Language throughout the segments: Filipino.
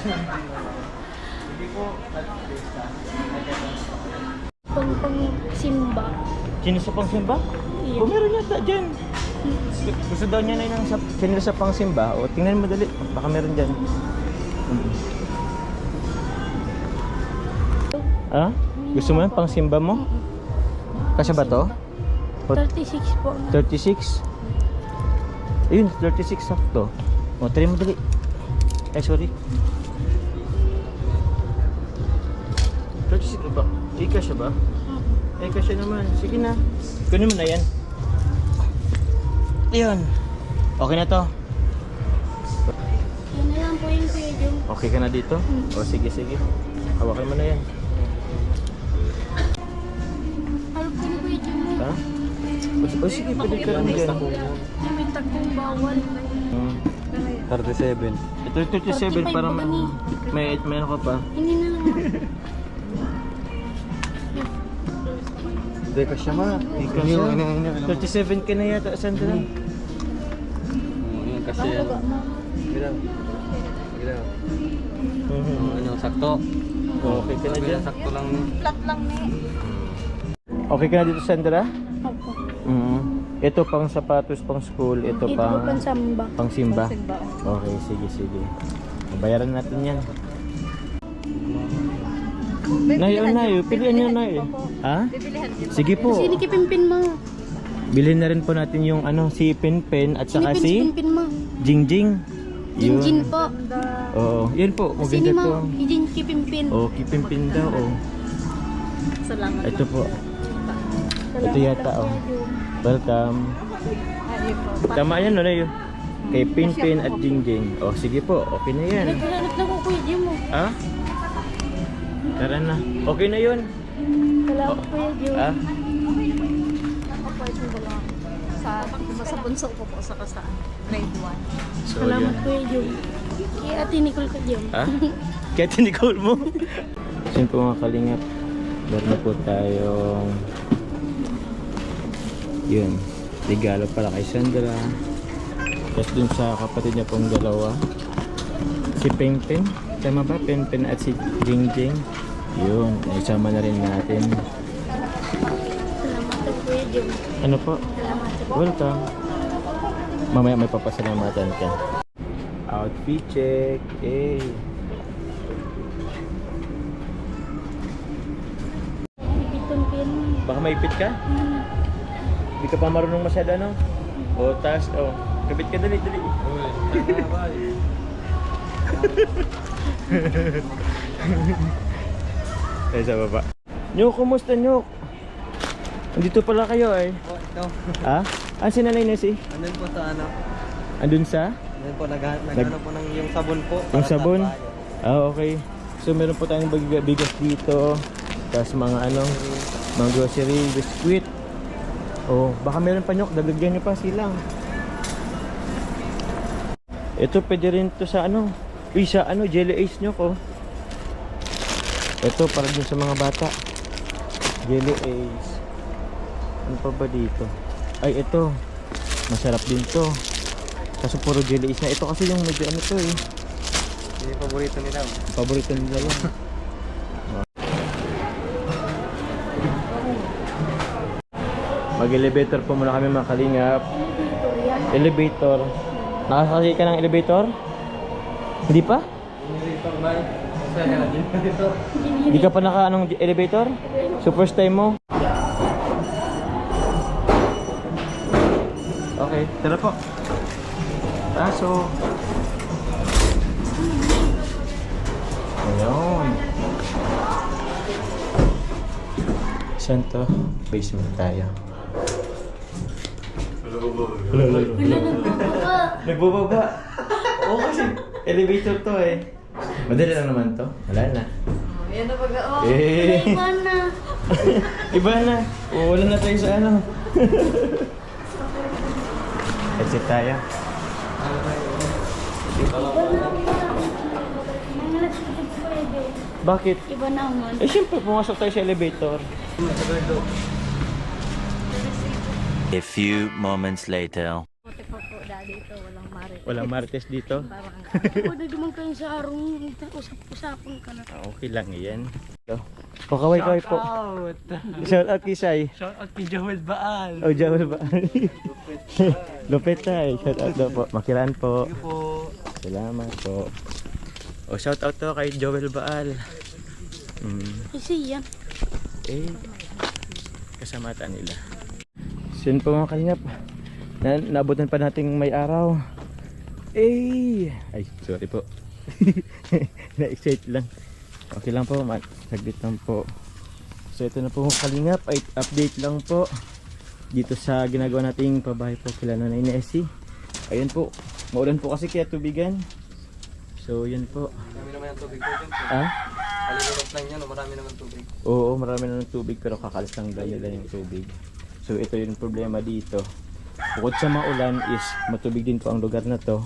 Hindi po. Pang pang simba. Sino sa pangsimba? Iya. O meron yata dyan. Gusto daw niya na yung sa, sino sa pangsimba. O tingnan mo dali. Baka meron dyan. Mm. Ah? Gusto mo yung pangsimba mo? Kasya ba to? O, 36 po. 36? Ayun, 36 sakto. O, try mo dali. Ay, sorry. Ika siya ba? Ay, kasya naman. Sige na. Kunin mo na yan. Ayun. Okay na to. Yan na lang po yung Jung. Okay ka na dito? O, sige, sige. Hawakan mo na yan. Ano po yung Jung mo? Ha? O, o sige, pwede ka lang dyan. Yung may takong bawal. Hmm. 37. Ito, 37 para may, may, may ano ka pa. Hindi na lang. Hindi ka siya ma. Ika Ano, siya. ano, ano, ano. 37 ka na yata, Sandra. Oh, Yun kasi yan. Mhm. Oh, Ano, sakto. Okay ka na dyan? sakto lang. Flat lang na eh. Okay ka na dito, Sandra? Opo. Mhm. Ito pang sapatos, pang school. Ito Ito pang pang samba. pang simba. Okay, sige, sige. Bayaran natin yan. Nayo, nayo. Pilihan nyo, nayo. Ha? Sige po. Kasi nikipimpin mo. Bilhin na rin po natin yung ano, si Pinpin at saka si Sinipin mo. Jingjing. Jinjin po. Oo, yun po. Sini Maganda to. mo. Hijin kipimpin. Oh, Kipimpin daw, oh. Salamat. Ito po. Ito yata, oh. Welcome. Tama yan, no, Nayo? Kay Pinpin at Jingjing. Oh, sige po. Okay na yan. Nagkalanap na ko kuya Jung mo. Ha? Tara na. Okay na yun. Salamat kuya Jung. Ha? Ako ito dalawa. Sa, sa bunso ko po sa kasaan. Grade 1. So, Salamat yun. kuya Jung. Kaya ate Nicole ka Jung. Ha? Kaya tinikol mo. Sin po mga kalingap. Meron po tayong yun. Regalo para kay Sandra. Tapos dun sa kapatid niya pong dalawa. Si Pengpeng. Tama ba? Pengpeng at si Jingjing. Yun. Isama na rin natin. Ano po? Salamat po. Welcome. Mamaya may papasalamatan ka. Outfit check. Eh. Baka maipit ka? Hindi ka pa marunong masyado, ano? O, taas, o. Kabit ka dali, dali. Tayo sa baba. Nyok, kumusta Nyok? Andito pala kayo eh. Oh, ito. Ha? Ah, si Nanay Nessie? Andun po sa ano. Andun sa? Andun po, nag, nag, po ng yung sabon po. Yung sabon? Ah, okay. So meron po tayong big- bigas dito. Tapos mga ano, mga grocery, biskuit. Oh, baka meron pa nyok, dagdagan nyo pa silang. Ito pwede rin to sa ano, uy, sa ano, jelly ace nyok oh. Ito para dun sa mga bata. Jelly ace. Ano pa ba dito? Ay, ito. Masarap din to. Kaso puro jelly ace na. Ito kasi yung medyo ano to eh. Yun yung paborito nila. Paborito nila yun. Mag-elevator po muna kami mga kalingap. Elevator. Nakasakay ka ng elevator? Hindi pa? Hindi ka pa naka anong elevator? So first time mo? Okay, tara po. Taso. Ayun. Saan to? Basement tayo. Nagbababa. Oo kasi elevator to eh. Madali lang naman to. Wala na. Yan na pag oh. Eh. Iba na. Iba na. O, wala na tayo sa ano. Exit tayo. Sa tubig kuya Jung. Bakit? Iba naman. Eh syempre pumasok tayo sa elevator. A few moments later. Puti pa po dali ito. Walang mari. Walang marites dito. Parang Ako na duman kayo sa arong usap-usapan ka na. Ah, Okay lang yan. So, pakaway-kaway po. out! Shout out Kisay. Shout out kay Joel Baal! Oh, Joel ba? Lupit tayo. Shout out daw po. Makiran po. Thank you po! Salamat po. O, shout out to kay Joel Baal. Mm. Kasi yan. Eh, kasama ata nila. Yun po mga kalingap. Na, naabutan pa nating may araw. Eh! Ay, sorry po. Na-excite lang. Okay lang po, man. Saglit lang po. So ito na po kalingap. Ay, update lang po. Dito sa ginagawa nating pabahay po kila Nanay Nessie. Ayun po. Maulan po kasi kaya tubigan. So yun po. Marami naman yung tubig po dyan po. Ah? Kalilunok lang yan, marami naman tubig. Oo, marami na ng tubig pero kakalis lang daw nila yung tubig. So ito yung problema dito. Bukod sa maulan is matubig din po ang lugar na to.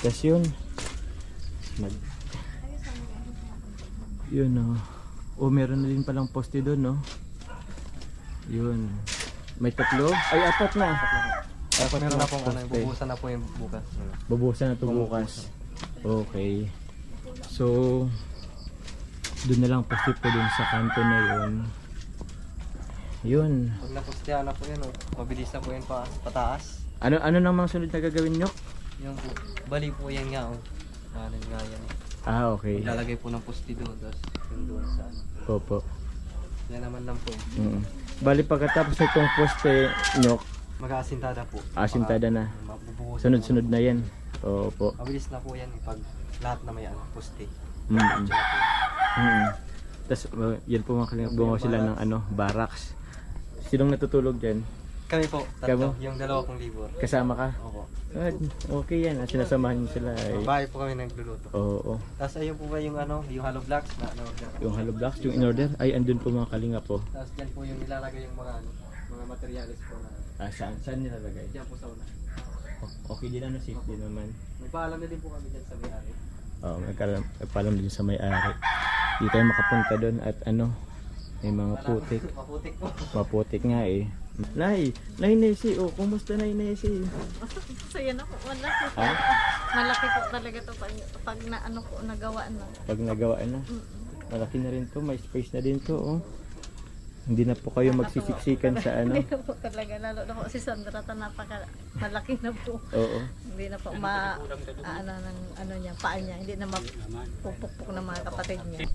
Tapos yun. Mag... Yun oh. Oh, meron na din palang poste doon no. Yun. May tatlo? Ay, apat na. Apat Meron na pong ano, bubusan na po yung bukas. Bubusan na ito bukas. Okay. So, doon na lang poste po dun sa kanto na yun. Yun. Pag napustihan na po yan, oh, mabilis na po yan pa, pataas. Ano ano nang mga sunod na gagawin nyo? Yung po, bali po yan nga, oh. Ano nga yan. Ah, okay. Ilalagay po ng pusti doon, tapos yung doon sa ano. Opo. Yan naman lang po. Mm. Bali pagkatapos itong poste nyo, Mag-aasintada po. asintada na. Mabubuhusan Sunod-sunod na yan. Opo. Mabilis na po yan eh, pag lahat na may ano, pusti. Mm. Diyan po. Mm. Tapos uh, yan po mga kalingap, gumawa sila ng ano, barracks. Sinong natutulog dyan? Kami po, Kamo? tatlo, yung dalawa kong libor. Kasama ka? Opo. Ah, okay yan. Ah, Sinasamahan nyo sila. Ay. Bahay po kami nagluluto. Oo. Tapos ayun po ba yung ano, yung hollow blocks na ano. Yung hollow blocks, yung in order, ay andun po mga kalinga po. Tapos dyan po yung nilalagay yung mga ano, mga materials po na Ah, saan? Saan nilalagay? dyan po sa una. O- Okay din ano, safe din naman. Nagpaalam na din po kami dyan sa may-ari. Oo, nagkalam, nagpaalam din sa may-ari. Hindi tayo makapunta doon at ano, may mga putik. Maputik po. Maputik nga eh. Nay, Nay Nessie, oh, kumusta Nay Nessie? Saya na po. Malaki po. Ha? Malaki po talaga to pag, pag na ano po nagawa na. Pag nagawa na, malaki na rin to, may space na din to, oh. Hindi na po kayo magsisiksikan sa ano. Hindi na po talaga. Lalo na po si Sandra ta napaka malaki na po. Oo. Hindi na po ma ano ng ano niya paa niya. Hindi na mapupukpok ng mga kapatid niya.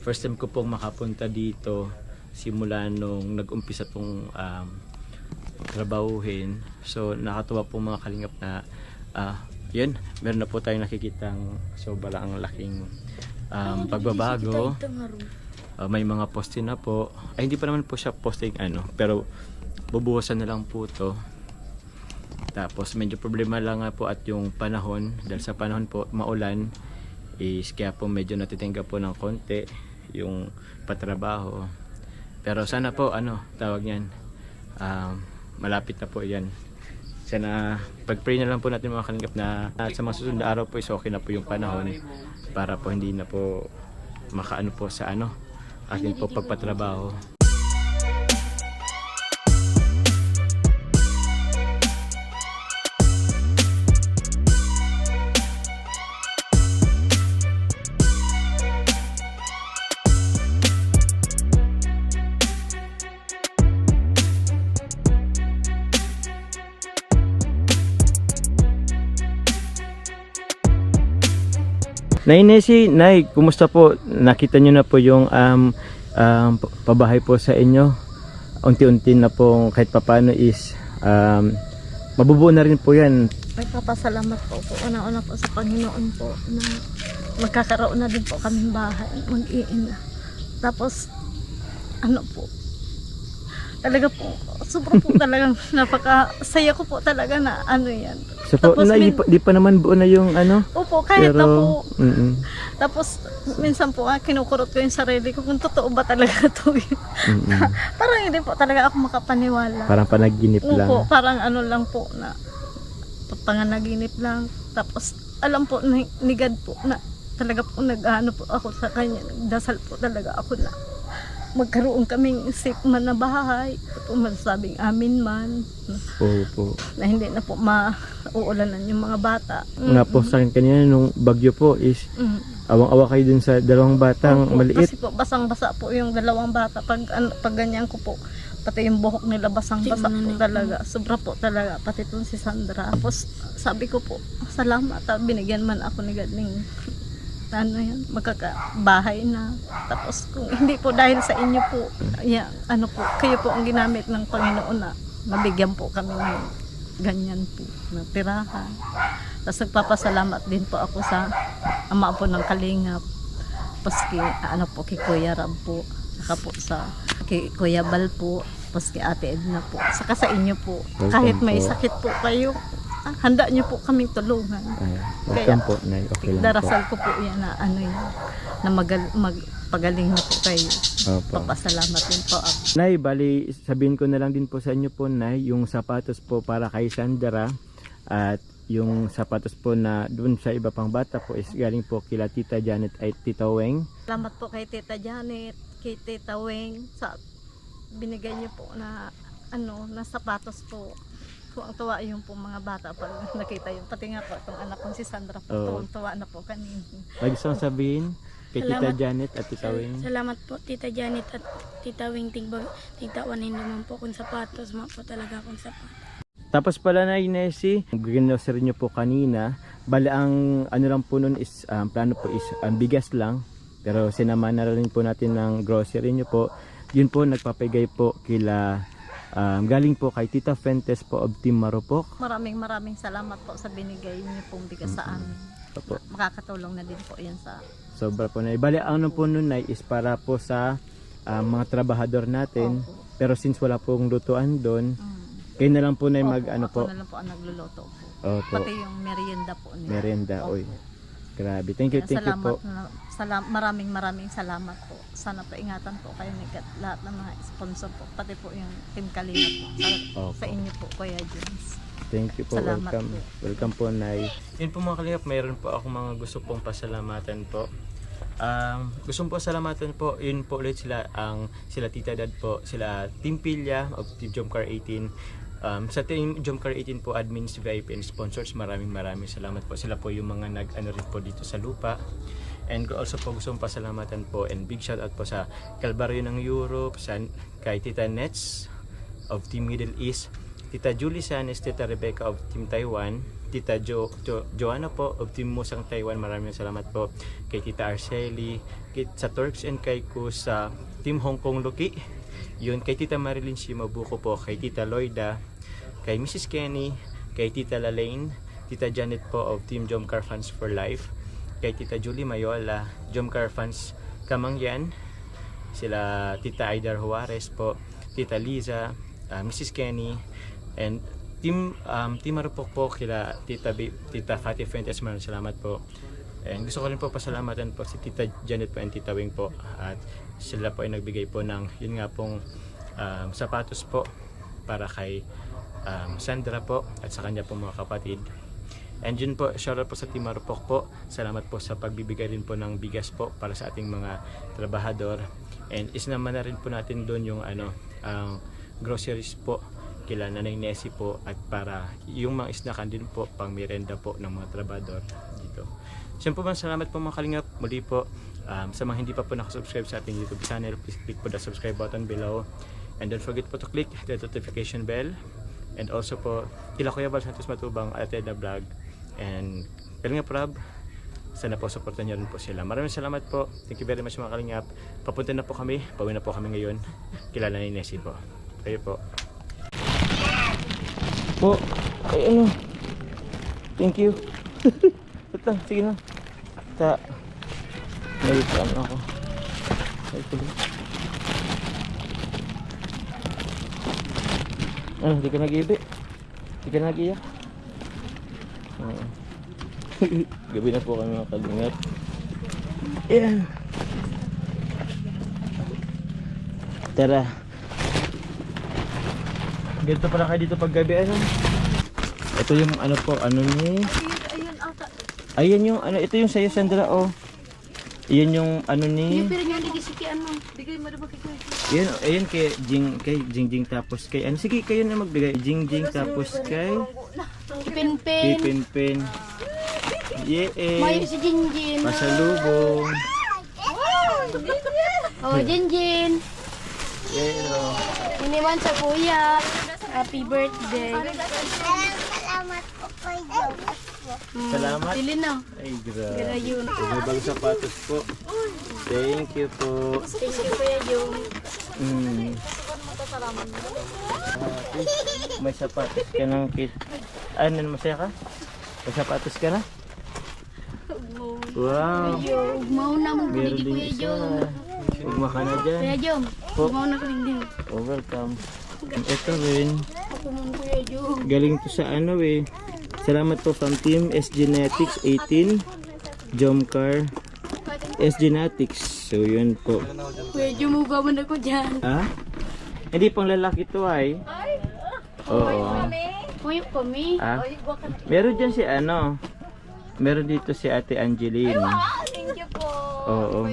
First time ko pong makapunta dito simula nung nag-umpisa tong um, trabahuhin. So nakatuwa po mga kalingap na ah, yun, meron na po tayong nakikitang sobrang laking um, pagbabago. Ah, may mga poste na po. Ay hindi pa naman po siya posting ano, pero bubuhusan na lang po to. Tapos medyo problema lang nga po at yung panahon dahil sa panahon po maulan is kaya po medyo natitingga po ng konti yung patrabaho. Pero sana po ano tawag niyan um, malapit na po yan. Sana pag-pray na lang po natin mga kalingap na at sa mga susunod na araw po is okay na po yung panahon para po hindi na po makaano po sa ano atin po pagpatrabaho. Nay Nessie, Nay, kumusta po? Nakita nyo na po yung um, um, pa- pabahay po sa inyo. Unti-unti na po kahit papano is um, mabubuo na rin po yan. May papasalamat po po. Una-una po sa Panginoon po na magkakaroon na din po kaming bahay. Mag-iina. Tapos, ano po, talaga po, sobrang po talagang napaka-saya ko po talaga na ano yan. So po, Tapos di min- pa, di pa naman buo na yung ano. Opo, kahit na po, mm tapos minsan po ah, kinukurot ko yung sarili ko kung totoo ba talaga to yun. parang hindi po talaga ako makapaniwala. Parang panaginip lang. Opo, parang ano lang po na panganaginip lang. Tapos alam po ni, ni God po na talaga po nag-ano po ako sa kanya. Nagdasal po talaga ako na magkaroon kaming safe man na bahay. Kung masabing amin man, Opo. na hindi na po mauulanan yung mga bata. Nga po sa akin kanina nung bagyo po is Mm. awang-awa kayo dun sa dalawang batang Opo, maliit. Kasi po, basang-basa po yung dalawang bata. Pag, an, pag ganyan ko po, pati yung buhok nila basang-basa po talaga. Sobra po talaga. Pati itong si Sandra. Tapos, sabi ko po, salamat. ah, Binigyan man ako ni Gadling ano yan, magkakabahay na. Tapos kung hindi po dahil sa inyo po, yeah, ano po, kayo po ang ginamit ng Panginoon na nabigyan po kami ng ganyan po, ng tirahan. Tapos nagpapasalamat din po ako sa ama po ng Kalingap. Paski, ano po, kay Kuya Rab po. Saka po sa kay Kuya Bal po. Kay Ate Edna po. Saka sa inyo po. Welcome Kahit may po. sakit po kayo, handa niyo po kaming tulungan. Ay, welcome po, Nay. Okay lang po. Darasal ko po yan na ano yan, na magal, magpagaling na po kayo. Opo. Papasalamat din po ako. Nay, bali sabihin ko na lang din po sa inyo po, Nay, yung sapatos po para kay Sandra at yung sapatos po na dun sa iba pang bata po is galing po kila Tita Janet at Tita Weng. Salamat po kay Tita Janet, kay Tita Weng sa binigay niyo po na ano, na sapatos po. Tuwang-tuwa yung po mga bata pag nakita yung pati nga po itong anak kong si Sandra po, Oo. tuwang-tuwa na po kanina. May gusto kong sabihin kay Tita Salamat. Janet at Tita Weng. Salamat po Tita Janet at Tita Wing Tigbag. Tigtawan hindi naman po kung sapatos. Mga po talaga akong sapatos. Tapos pala na Nessie, grocery nyo po kanina, bali ang ano lang po nun is, um, plano po is ang bigas lang. Pero sinama na rin po natin ng grocery nyo po. Yun po, nagpapigay po kila, um, galing po kay Tita Fuentes po of Team Marupok. Maraming maraming salamat po sa binigay niyo pong bigas sa amin. Opo. Makakatulong na din po yan sa Sobra po na. Bali, ano po nun ay is para po sa um, mga trabahador natin. Opo. Pero since wala pong lutuan doon, Mm. kayo na lang po na mag Opo, ano ako po. na lang po ang nagluluto po. Opo. Pati yung merienda po nila. Merienda. Opo. Oy. Grabe. Thank you, thank you salamat po. Na, salam, maraming maraming salamat po. Sana po ingatan po kayo ni lahat ng mga sponsor po. Pati po yung Team Kalinga po. Sa, Opo. sa inyo po, Kuya James. Thank you po. Salamat welcome. po. Welcome po, Nay. Yun po mga kalingap, mayroon po ako mga gusto pong pasalamatan po. Um, gusto po salamatan po, yun po ulit sila ang sila Tita Dad po, sila Team Pilya of Team Jomcar 18. Um, sa Team Jomcar 18 po, admins, VIP and sponsors, maraming maraming salamat po. Sila po yung mga nag-ano rin po dito sa lupa. And also po gusto pasalamatan po and big shout out po sa Calvario ng Europe, sa, kay Tita Nets of Team Middle East, Tita Julie Sanes, Tita Rebecca of Team Taiwan, Tita jo, jo, Joanna po of Team Musang Taiwan, maraming salamat po kay Tita Arceli, kay, sa Turks and Kaiku sa Team Hong Kong Luki, yun kay Tita Marilyn Shimabuko po, kay Tita Loida, kay Mrs. Kenny, kay Tita Lalaine, Tita Janet po of Team Jomcar Fans for Life, kay Tita Julie Mayola, Jomcar Fans Kamangyan, sila Tita Aidar Juarez po, Tita Liza, uh, Mrs. Kenny, and Team um, Team Marupok po kila Tita B, Tita Fatty Fuentes maraming salamat po. And gusto ko rin po pasalamatan po si Tita Janet po and Tita Wing po at sila po ay nagbigay po ng yun nga pong um, sapatos po para kay um, Sandra po at sa kanya po mga kapatid. And yun po, shoutout po sa Team Marupok po. Salamat po sa pagbibigay rin po ng bigas po para sa ating mga trabahador. And isnaman na rin po natin doon yung ano, ang groceries po kila Nanay Nessie po at para yung mga isnakan din po pang merenda po ng mga trabador dito. Siyempre po salamat po mga kalingap. Muli po um, sa mga hindi pa po nakasubscribe sa ating YouTube channel, please click po the subscribe button below. And don't forget po to click the notification bell. And also po, kila Kuya Bal Santos Matubang at Vlog. And Kalingap Rob, sana po supportan niyo rin po sila. Maraming salamat po. Thank you very much mga kalingap. Papunta na po kami. Pauwi na po kami ngayon. Kilala ni Nessie po. Kayo po. Po, ay ano. Thank you. Ito, sige na. Ta. May ano ako. Ay, tuloy. Ano, hindi ka nag-ibi? Hindi ka nag-iyak? Oo. Gabi na po kami mga kalingap. Ayan. Tara. Ganito pala kayo dito pag gabi ano? Ito yung ano po, ano ni? Ayun, ayun ata. Ayan yung ano, ito yung sa'yo Sandra oh. Yun yung ano Yung ni... pero nga lagi si ano. Bigay mo daw kay Kuya. Yun, ayun kay Jing, kay Jing Jing tapos kay... Ano, sige, kayo na magbigay. Jing Jing tapos kay... Ipin-pin. Pipin Pin. Mayo si Jinjin. Pasalubong. Oh, Jinjin. Yeah. Iniwan sa kuya. Happy birthday. Mm, Salamat. Pili na. Ay, grabe. Kaya yun. May bagong sapatos po. Thank you po. Thank you kuya yung. Mm. May sapatos ka ng kit. Ano, masaya ka? May sapatos ka na? Wow. Yung mau na mo Meron kuli din kuya isa. yung. Ugma ka na dyan. Kuya Jom. Po. Mau na din. Oh, welcome. Ito rin. Ako mo kuya yung. Galing to sa ano eh. Salamat po from Team S Genetics 18. Jomcar S Genetics. So yun po. Kuya Jom, ugaman ako dyan. Ah? Hindi pang lalaki to ay. Oo. Kuya kami. Ah? Meron dyan si ano. Meron dito si Ate Angeline. Thank you po. Oo.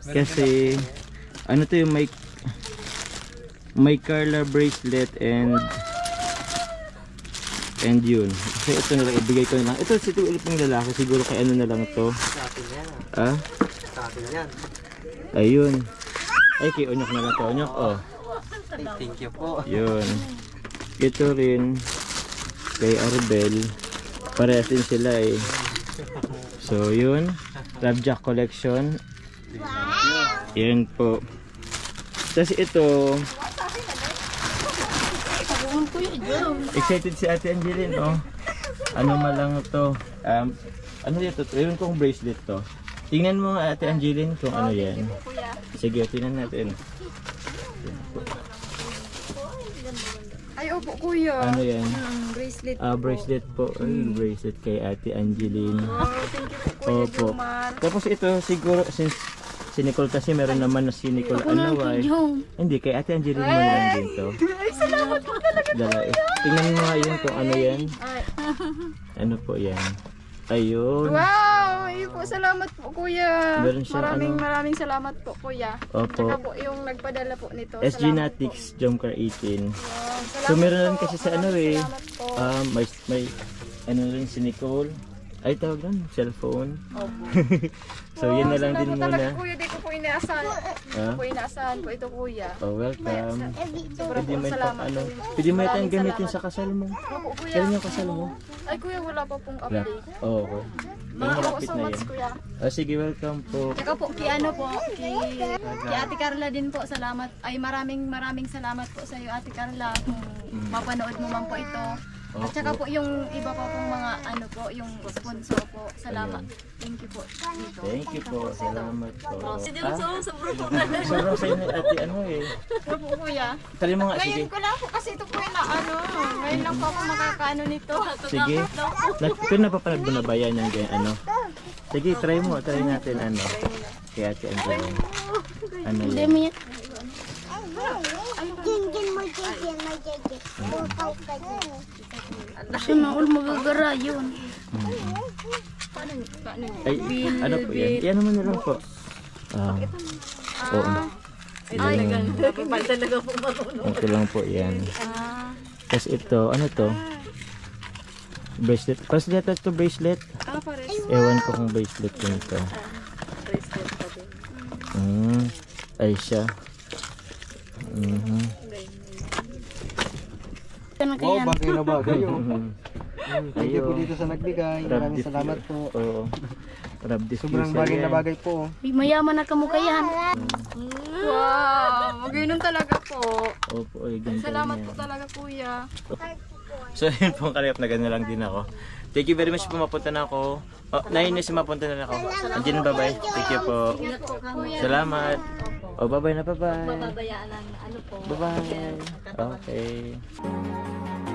Kasi ano to yung may may Carla bracelet and and yun. Kasi ito na lang ibigay ko na lang. Ito si ulit ng lalaki siguro kay ano na lang to. Sa atin yan. Ah? Sa atin yan. Ayun. Ay kay Onyok na lang to. Onyok oh. Thank you po. Yun. Ito rin kay Arbel. Parehas din sila eh. So yun. Love Jack Collection. Yan po. Tapos ito, excited si Ate Angeline, oh. Ano malang to? Um, ano dito? Ewan kong bracelet to. Tingnan mo Ate Angeline kung ano yan. Sige, tingnan natin. Ay, opo, kuya. Ano yan? Mm, bracelet. Ah, bracelet po. Ay, bracelet kay Ate Angeline. Oh, thank you po, kuya Opo. Jomar. Tapos ito siguro since si Nicole kasi meron naman na si Nicole ano ay. Hindi kay Ate Angeline mo lang din to. Ay, salamat po talaga. Dala, eh. Tingnan mo nga yun kung ano yan. Ano po yan. Ayun. Wow! Ayun po, salamat po, kuya. Meron siyang maraming ano? maraming salamat po, kuya. Opo. Tsaka po yung nagpadala po nito. SG Salamat Natics Jomcar 18. po. So meron lang kasi sa ano eh. Um, may, may ano rin si Nicole. Ay tawag doon, cellphone. so yun na lang din muna. kuya. Di ko inaasahan. Ha? ko po inaasahan po ito, kuya. Oh, welcome. Sobrang Pwede po mo salamat. ano, po. pwede mo itang Maraming gamitin salamat. sa kasal mo. Opo, kuya. Kailan yung kasal mo? Ay, kuya, wala pa pong Wala. update. Oo. Oh, Thank you po malapit so na much, yan. kuya. Oh, sige, welcome po. Tsaka po, kay ano po, kay, kay Ate Carla din po, salamat. Ay maraming maraming salamat po sa iyo Ate Carla kung mapanood mo man po ito. At saka po yung iba pa pong mga ano po, yung sponsor po. Salamat. Thank you po. Dito. Thank you po. Salamat po. Ah, sobrang sa inyo ate ano eh. Opo, kuya. Tali mo nga, sige. Ngayon ko lang po kasi ito po yung na ano. Ngayon lang po ako makakaano nito. Sige. Na, pero napapalag mo na ba yan yung ganyan, ano? Sige, try mo. Try natin ano. Kaya ate Angeline. Ano Hindi yan? mo yan. Kasi maul magagara yun. Ay, ano po yan? Yan naman na lang po. Ah. Oo. Yan. Ito lang po yan. Tapos ito, ano to? Bracelet. Bracelet ito bracelet. Ah, pares. Ewan ko kung bracelet yun ito. Mm, ay siya. Mhm. Ito na Wow, kaya. bagay na bagay. oh. Thank you po dito sa nagbigay. Maraming salamat po. Oo. Sobrang bagay na yan. bagay po. oh. Uy, Mayaman na kamo kayan. Wow! Ganun talaga po. Opo, ay ganda Salamat niya. po talaga, kuya. So yun po kalip na gano'n lang din ako. Thank you very much po mapunta na ako. Oh, nine years mapunta na ako. Andiyan bye bye. Thank you po. Salamat. Oh, bye bye na bye bye. Babayaan ng ano po. Bye bye. Okay.